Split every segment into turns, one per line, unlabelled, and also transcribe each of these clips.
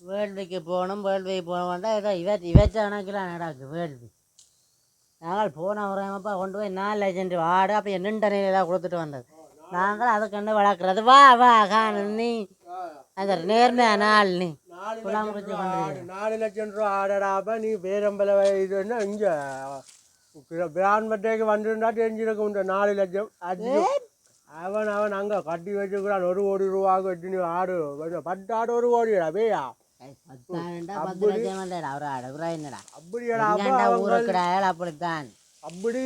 வேள்விக்கு போகணும் வேள்விக்கு போகணும்டா ஏதோ இவ இவச்ச கணக்கெலாம் நடக்கு வேள்வி. நாங்கள் போன முறையப்பா கொண்டு போய் நாலு லட்சம் ரூபா ஆடு அப்போ நின்ற நிலையில் கொடுத்துட்டு வந்தது. நாங்கள் அதை கண்டு வளர்க்குறது. வா வா காணு நீ. அந்த நேர்மையான ஆள் நீ.
நாலு லட்சம் ரூபா ஆடடாப்ப நீ பேரம்பல இதுன்னா இங்கே? பிரான்பட்டேக்கு வந்துருந்தா தெரிஞ்சிருக்கும் இந்த நாலு லட்சம். அஞ்சு. அவன் அவன் அங்கே கட்டி வச்சுக்கிறான். ஒரு கோடி ரூபாவுக்கு வச்சு நீ ஆடு ஆடு ஒரு கோடிடா பேயா? அப்படியடாப்பா அப்படி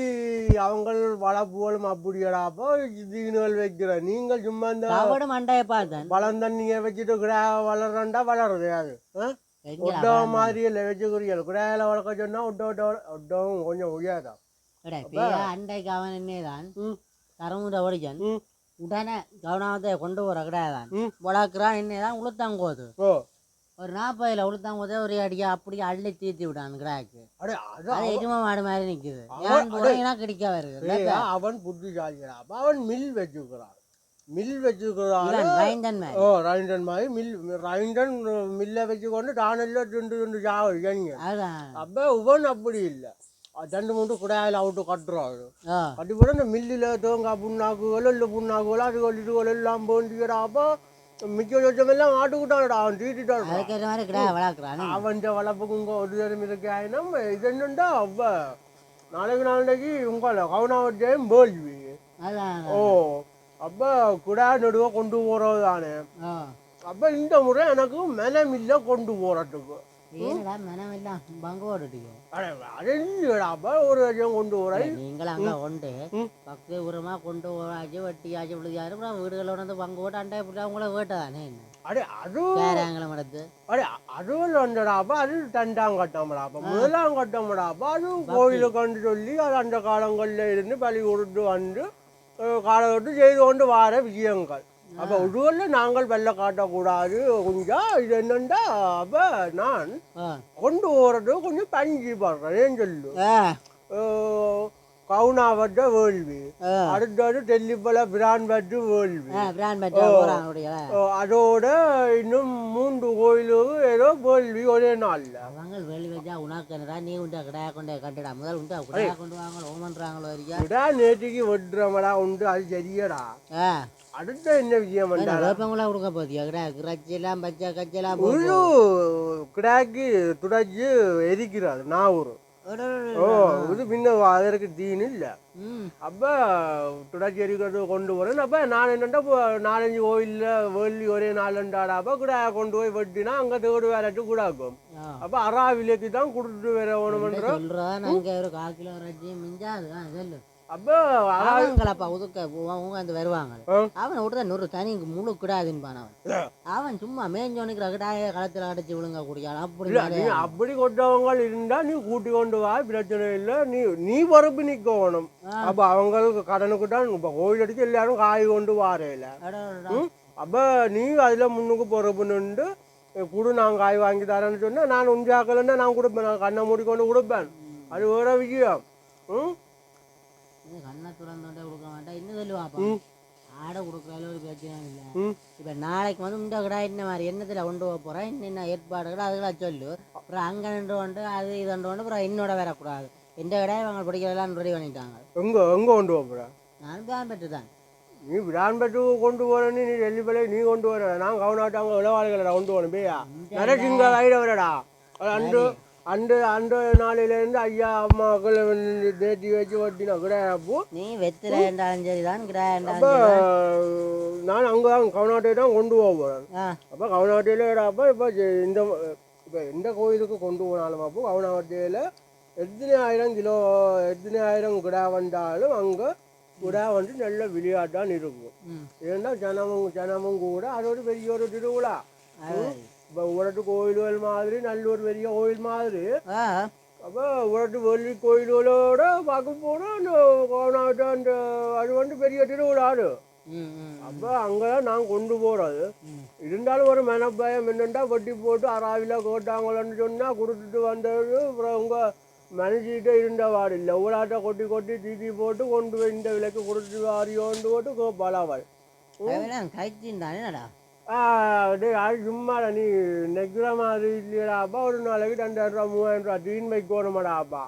அவங்கள் வளப்புகளும் அப்படியடாப்போ இதுகள் வைக்கிற. நீங்கள் சும்மா இந்த
மண்டையை பார்த்தேன்.
பழம் தண்ணியை வச்சுட்டு கிடா வளர்றா வளருது அது ஒட்டகம் மாதிரி இல்லை வச்சுக்கிறீங்க குடாயில வளர்க்க சொன்னா ஒட்ட ஒட்ட ஒட்டகம் கொஞ்சம்
பேயா அண்டைக்கு அவன் என்னதான் கரமுட ஓடிச்சான் உடனே கவனத்தை கொண்டு போகிற கிடையாதான். வளர்க்குறான் என்னதான் உளுத்தாங்கோது
ஓ.
ஒரு நாற்பதுல உளுத்தாங்கோதே ஒரு அடியா அப்படியே அள்ளி தீர்த்தி விடான் கிடாக்கு
அடே அது
எரும மாடு மாதிரி நிக்குது.
அவன்
ஏன் போறீங்கன்னா கிடைக்க வருது
அவன் புத்திசாலிடா அப்ப அவன் மில் வச்சுக்கிறான் மில் வச்சுக்கிறான்
இவன் மாதிரி.
ஓ ரைண்டன் மாதிரி மில் ரைண்டன் மில்லை வச்சுக்கொண்டு தானெல்லாம் ரெண்டு ரெண்டு சாவடிங்க
அதுதான்
அப்போ உவன் அப்படி இல்லை. ரெண்டு மூணு குடாயில் அவுட்டு கட்டுறாரு.
ஓ
கட்டிப்போட இந்த மில்லில் தேங்காய் புண்ணாக்குகள் இல்லை புண்ணாக்குகள் அதுகள் இதுகள் எல்லாம் போண்டிக்கிறா அப்போ மிச்ச சொச்சம் எல்லாம் ஆட்டுக்கிட்டான்டா அவன் தீட்டிட்டான்
அதுக்கேற்ற மாதிரி கிடா வளர்க்குறான்
அவன் வளர்ப்புக்கு உங்க ஒரு தரம் இருக்கு ஆயினும் இது என்னண்டா அவ? நாளைக்கு நாளைக்கு உங்களை கவுனாவட்டையும்
அதான்.
ஓ அப்போ குடா நடுவை கொண்டு போகிறது தானே அப்போ இந்த முறை எனக்கு மனம் இல்லை கொண்டு போகிறதுக்கு
ஏனடா மனம் எல்லாம் பங்கு
இல்லைடாப்பா ஒரு கொண்டு போகிறேன்
நீங்களும் அங்கே கொண்டு
ம்.
பக்கு உரமா கொண்டு போறாச்சு வெட்டியாச்சு விழுதியாரு அப்புறம் வீடுகளோட வந்து பங்கு போட்டு அண்டை இப்படி அவங்கள வேட்டதானே என்ன?
அடே அது
பேராங்களும் எடுத்து.
அடே அதுவும் வந்தடாப்பா அது ரெண்டாம் கட்டம்டாப்பா முதலாம் கட்டம்டாப்பா அது கோயிலுக்கு சொல்லி அது அந்த காலங்களில் இருந்து பலி கொடுத்து வந்து காலத்தொட்டு செய்து கொண்டு வர விஷயங்கள். அப்போ உருவல்ல நாங்கள் வெள்ளை காட்டக்கூடாது கொஞ்சம் இது என்னண்டா? அப்போ நான் கொண்டு போகிறது கொஞ்சம் பஞ்சு படுறேன் சொல்லு? கவுனாவட்ட வேள்வி. அடுத்தது டெல்லிப்பல பிரான் பட்டு வேள்வி. அதோட இன்னும் மூன்று கோயிலுக்கு ஏதோ வேள்வி ஒரே நாளில்.
அவங்க வெளி வச்சா உனக்கு என்னடா நீ உண்டா கிடாய கொண்டே கட்டுடா. முதல் உண்டா கிடாய கொண்டு வாங்க ஓமன்றாங்களோ வரியா
விடா நேற்றுக்கு வெட்டுறமடா உண்டு அது சரியடா. அடுத்த என்ன விஷயம் வந்தா
வேப்பங்களா கொடுக்க போதியா கிடா கிரச்செல்லாம் பச்சை கச்செல்லாம்
முழு கிடாக்கி துடைச்சு எரிக்கிறாரு நாவூர் ஓ இது பின்ன அதற்கு தீனு இல்லை அப்போ துடைச்சி எரிக்கிறது கொண்டு போகிறேன் அப்போ நான் என்னண்டா இப்போ நாலஞ்சு கோயிலில் வேலி ஒரே நாலண்டாடாப்போ கிடாய கொண்டு போய் வெட்டினா அங்கே தேடு வேலைட்டு கூடாக்கும்.
ஆ.
அப்போ அரா விலைக்கு தான் கொடுத்துட்டு வேற வேணுமன்ற
சொல்றான் அங்க ஒரு கால் கிலோ இறைச்சி மிஞ்சாது சொல்லு.
அப்போ
அவங்களப்பா உதுக்க அவங்க வந்து வருவாங்க. அவன் விட்டுதான் நூறு தனி முழு கிடாதுன்னு அவன். அவன் சும்மா மேஞ்சோனுக்கு கிடாய களத்தில் அடைச்சி விழுங்க கூடிய அப்படி
அப்படி கொண்டவங்க இருந்தா நீ கூட்டி கொண்டு வா பிரச்சனை இல்லை. நீ நீ பொறுப்பு நிக்கணும். அப்ப அவங்களுக்கு கடனுக்கு தான் இப்ப கோயில் அடிச்சு எல்லாரும் காய் கொண்டு வாரையில. அப்ப நீ அதுல முன்னுக்கு பொறுப்பு நின்று குடு நான் காய் வாங்கி தரேன்னு சொன்னா நான் உஞ்சாக்கலன்னா நான் கொடுப்பேன். நான் கண்ணை மூடி கொண்டு கொடுப்பேன். அது வேற விஷயம். ம்?
இது கண்ணை திறந்தோண்டே கொடுக்க மாட்டேன் இன்னும் சொல்லுவாப்பா. ஆடை ஒரு பிரச்சனை இல்லை.
ம்.
இப்போ நாளைக்கு வந்து இந்த கடை என்ன மாதிரி? என்னத்தில் கொண்டு போக போகிறேன் என்னென்ன ஏற்பாடுகள் சொல்லு. அப்புறம் அங்கே நின்று கொண்டு அது இது கொண்டு கொண்டு அப்புறம் என்னோட வரக்கூடாது. எந்த கடையை இவங்க பிடிக்கிறதெல்லாம் ரெடி பண்ணிட்டாங்க.
எங்க எங்க கொண்டு போற?
நான் தான் பெற்று தான்.
நீ விடான்பட்டு கொண்டு போறேன்னு நீ டெல்லிப்பலை நீ கொண்டு வர. நான் கவனாட்டாங்க இளவாளிகளை கொண்டு போகணும் பேயா? வரடா அன்று அன்று நாளிலேருந்து ஐயா அம்மாக்கள் தேத்தி வச்சு வட்டினா கிடையாது
நீ வெத்திர என்றாலும் சரி தான் என்றாலும்
நான் அங்கே தான் கவனாட்டை தான் கொண்டு போக போகிறேன் அப்போ கவனாட்டையில் அப்போ இப்போ இந்த இப்போ எந்த கோயிலுக்கு கொண்டு போனாலும் அப்போ கவனாட்டையில் எத்தனை ஆயிரம் கிலோ எத்தனை ஆயிரம் கிடா வந்தாலும் அங்கே கிடா வந்து நல்ல விளையாட்டான் இருக்கும். ஏன்னா ஜனமும் ஜனமும் கூட அது ஒரு பெரிய ஒரு திருவிழா. இப்போ உரட்டு கோயில்கள் மாதிரி நல்ல ஒரு பெரிய கோயில் மாதிரி. அப்போ உரட்டு வெள்ளி கோயில்களோட பார்க்க போனால் கோனாட்டம் அந்த அது வந்து பெரிய திருவிழா அது
ம் ம்.
அப்போ அங்கே தான் நான் கொண்டு போகிறது
ம்.
இருந்தாலும் ஒரு மனப்பயம் என்னென்னா வட்டி போட்டு அறாவில கோட்டாங்களன்னு சொன்னால் கொடுத்துட்டு வந்தது. அப்புறம் உங்கள் மனுஷிகிட்ட இருந்த வாடு. இல்லை ஊராட்ட கொட்டி கொட்டி தீட்டி போட்டு கொண்டு போய் இந்த விலைக்கு கொடுத்துட்டு வாரியோண்டு போட்டு பலாவாள்
அதெல்லாம் கைத்தின் தானேடா.
டேய் அது சும்மா நீ. நெக்கிற மாதிரி இல்லையடா. அப்பா ஒரு நாளைக்கு ரெண்டாயிரம் ரூபா மூவாயிரம் ரூபா டீன் வைக்கணுமாடா அப்பா.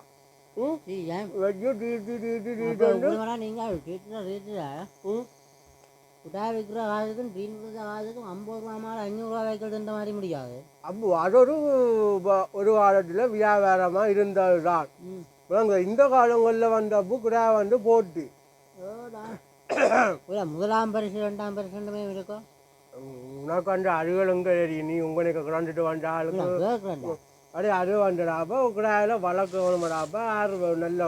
ம்?
டீ ஏன்?
வச்சு tea tea tea tea tea வந்து
உங்களுக்கு வேணா நீங்கள் ரேட்டு ரேட்டுடா
ம்?
குட்டா விற்கிற காசுக்கும் ட்ரீன் விற்கிற காசுக்கும் ஐம்பது ரூபா மாதிரி அஞ்சூறுரூவா வைக்கிறதுன்ற மாதிரி முடியாது.
அப்போ அது ஒரு ஒரு காலத்தில் வியாபாரமாக இருந்தது தான் இந்த காலங்களில் வந்தப்போ கிடா வந்து போட்டு.
முதலாம் பரிசு ரெண்டாம் பரிசுமே இருக்கும்
உனக்கு அந்த அருகலுங்க நீ உங்களுக்கு கிடந்துட்டு வந்த ஆளுக்கு அடே அது வந்துடாப்ப கிடாயில வளர்க்கணுமாடாப்ப ஆறு நல்ல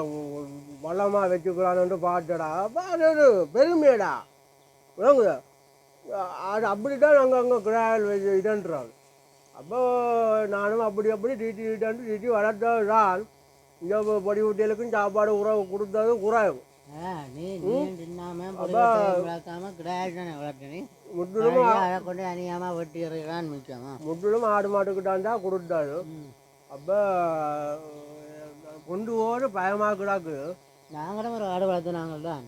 வளமாக வச்சுக்கிறான்னு பாட்டுடா அப்போ அது ஒரு பெருமையடா. விளங்குதா அது அப்படி தான் நாங்கள் அங்கே கிடாயில் வச்சு இதுன்றாங்க அப்போ நானும் அப்படி அப்படி டீட்டி டீட்டாண்டு டீட்டி வளர்த்ததான் இங்கே பொடி குட்டிகளுக்கும் சாப்பாடு உறவு கொடுத்தது குறையும் முற்றிலும் ஆடு மாட்டுக்கிட்டாண்டா கொடுத்தாரு
ம்.
அப்போ கொண்டு போகிற பயமாக கிடாக்கு.
நாங்களும் ஒரு ஆடு வளர்த்துனாங்கள் தான்.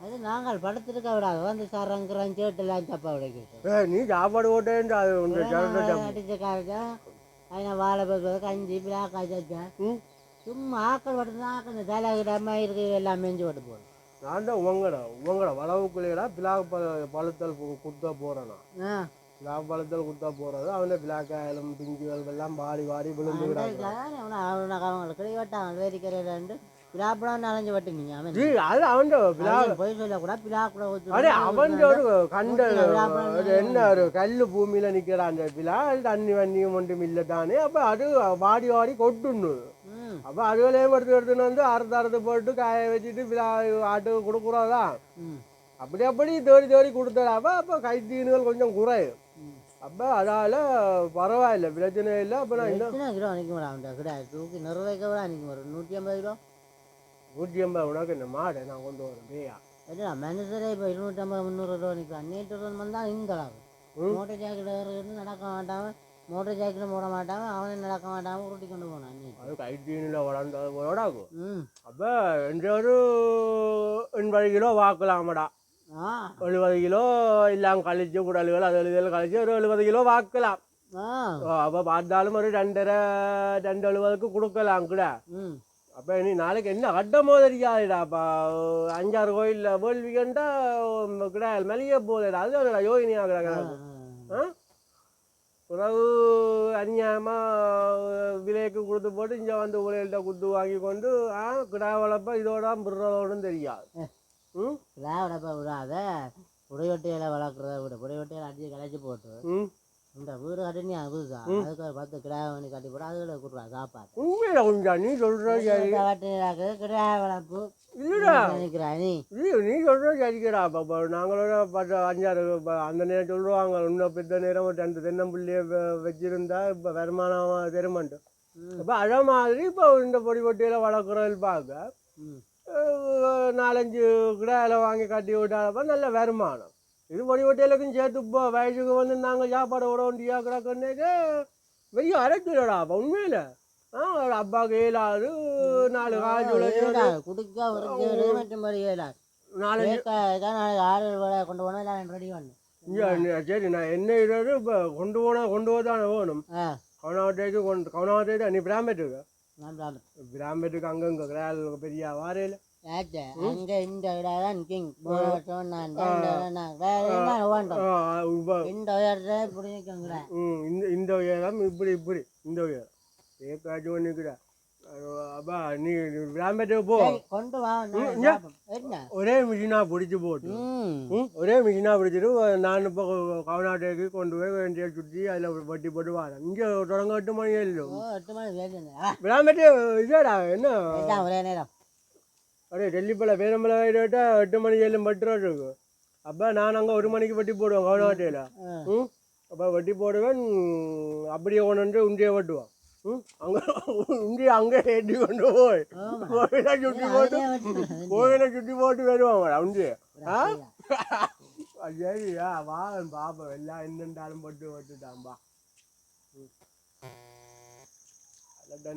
அது நாங்கள் படுத்திருக்க விடாது. வந்து சரங்குறோம் சேட்டுலாம் தப்பா விடைக்கிட்டு
ஏய், நீ சாப்பாடு சரட்டு
அடிச்ச காய்ச்சா அதில் வாழை பக்கம் கஞ்சி பிளாக் காய்ச்சா
ம்?
சும்மா ஆக்கள் படுத்து ஆக்கள் இந்த தலைகிடமா இருக்கு எல்லாம் மெஞ்சு பட்டு போகுது.
நான் தான் உங்களோட உங்களோட வளவுக்குள்ளேடா பிளாக் ப பழுத்தல் கு- குத்த போகிறேன்
ஆ.
பிளாக் பழுத்தல் குத்த போகிறது அவனை பிளாக் ஆயிலும் பிஞ்சுகள் எல்லாம் வாடி வாடி விழுந்து
அவனை கிளிவட்டாங்க வேடிக்கரையிலேருந்து பிலாப்படம் நாலஞ்சு வட்டி நீங்கள் அவன்.
ஜி அது அவன் பிளாக்
அவன் பொய் சொல்லக்கூடாது கூட ஊத்து
அடே அவன் ஒரு கண்ட என்ன ஒரு கல் பூமியில நிக்கிறான் அந்த அது தண்ணி வண்ணியும் ஒன்றும் இல்லை தானே அப்ப அது வாடி வாடி கொட்டுன்னு. அப்ப அதுகளையும் எடுத்து எடுத்துன்னு வந்து அறுத்து அறுத்து போட்டு காய வச்சுட்டு ஆட்டுக்கு கொடுக்குறதா?
ம்.
அப்படி அப்படி தேடி தேடி கொடுத்தடாப்ப அப்போ கைத்தீனுகள் கொஞ்சம் குறையும். அப்போ அதால பரவாயில்ல பிரச்சனை இல்லை. அப்போ நான்
எத்தனை கிலோ முடியும் அவன் கிடையாது தூக்கி நிறுவைக்க விட நிற்க வரும். நூற்றி ஐம்பது கிலோ?
நூற்றி ஐம்பது உனக்கு இந்த மாடை நான் கொண்டு வரேன் பேயா
என்ன மனுஷரே இப்போ இருநூற்றம்பது முந்நூறு ரூபா நிற்கிறான் நேற்று வந்தால் இங்களாகும்
ம்.
மோட்டர் இருந்து நடக்க மாட்டான். மோட்டர் சைக்கிள் போட மாட்டான் அவனே நடக்க மாட்டான் உருட்டி கொண்டு போனான்
அது கைத்தீனில் வளர்ந்தது போடாக்கும்
ம்.
அப்போ ரெண்டு ஒரு எண்பது கிலோ வாக்கலாமடா. எழுபது கிலோ எல்லாம் கழிச்சு குடல்கள் அது எழுதுகள் கழிச்சு ஒரு எழுபது கிலோ வாக்கலாம். அப்போ பார்த்தாலும் ஒரு ரெண்டரை ரெண்டு எழுபதுக்கு கொடுக்கலாம் கூட. அப்போ நீ நாளைக்கு என்ன கட்டமோ தெரியாதுடாப்பா அஞ்சாறு கோயிலில் வேள்விக்கண்டா கிடையாது மளிகை போகுதுடா அது யோகினி
ஆ,
ஆகுறாங்க
ஆ.
பிறகு அநியாயமாக விலைக்கு கொடுத்து போட்டு இங்கே வந்து உலையில்ட்ட குத்து வாங்கி கொண்டு ஆ கிடா வளர்ப்ப இதோட பிறரோடும் தெரியாது. ம்?
விடாவிடப்ப விடாத புடைவட்டையில வளர்க்குறத விட புடைவட்டையில அடிச்சு கலைச்சி போட்டு
ம்?
இந்த வீடு கட்டினி அதுதான் அதுக்கு ஒரு பத்து கிடா பண்ணி கட்டி போட்டு அதுகளை கொடுறா சாப்பாடு.
உண்மையில கொஞ்சம் நீ சொல்கிற சரி.
வட்டையிலாக்கு கிடா வளர்ப்பு.
இல்லைடா.
நினைக்கிறா நீ?
நீ சரிக்கடா அப்போ இப்போ நாங்களோட பத்து அஞ்சாறு அந்த நேரம் சொல்லுவாங்க. இன்னும் பெத்த நேரம் ஒரு ரெண்டு தென்னம்பிள்ளைய வச்சுருந்தா இப்போ வருமானம் தெருமான்ட்டு
ம்.
இப்போ அதே மாதிரி இப்போ இந்த பொடி பொட்டியில் வளர்க்குறவங்க பார்க்க நாலஞ்சு கிடாயில வாங்கி கட்டி விட்டாலப்ப நல்ல வருமானம். இது பொடி ஒட்டியலுக்கும் சேர்த்து இப்போ வயசுக்கு வந்து நாங்கள் சாப்பாடு விட வேண்டியா கிடக்குன்னேக்கு வெய்ய அரைச்சிடடா அப்போ உண்மையில். ஆ ஒரு அப்பாவுக்கு இயலாது நாலு உழைச்சி
குடிக்க ஒரு மற்றும் ஆறு கொண்டு போனால் ரெடி
சரி நான் என்ன இது இப்போ கொண்டு போனால் கொண்டு போதானே வேணும்.
ஆ.
கவனாவட்டேக்கு கொண்டு கவனாவட்டே நீ
சாப்பிட்டேன்
பிராமேட்டுக்கு அங்கங்க கிரால் பெரிய வாரையில்
அங்கே இந்த இடம் கிங் போன வருஷம் நான் இந்த இடம் நான் வேற என்ன வேண்டாம்?
இப்போ
இந்த உயரத்தை
இந்த இந்த உயரம் இப்படி இப்படி. இந்த உயரம். ஒன்றுக்குடா அப்பா நீ விளாம்பேட்டுக்கு போ.
கொண்டு வா
ஒரே மிஷினா பிடிச்சி போட்டு. ஒரே மிஷினா பிடிச்சிட்டு நான் இப்போ கவனாட்டேக்கு கொண்டு போய் வேண்டிய சுற்றி அதில் வட்டி போட்டு வரேன். இங்கே தொடங்க எட்டு மணி
எட்டு வேலை
விளாம்பேட்டு இதடா என்ன?
ஒரே நேரம்.
அடே டெல்லிப்பல பேரம்பல ரேட்டா எட்டு மணி ஏழு பத்து ரூபா இருக்கு அப்போ நான் அங்கே ஒரு மணிக்கு வட்டி போடுவேன் கவனாட்டையில்
ஆ.
ம் அப்போ வட்டி போடுவேன் அப்படியே கொண்டு உண்டியை வெட்டுவான் அங்கே உண்டியை அங்கே ஏற்றி கொண்டு போய். கோயிலை சுற்றி போட்டு. கோயிலை சுற்றி போட்டு வருவாங்க உண்டியை ஆ
அப்படியா?
சரியா வா பாப்பா எல்லாம் என்னண்டாலும் போட்டு. அதான்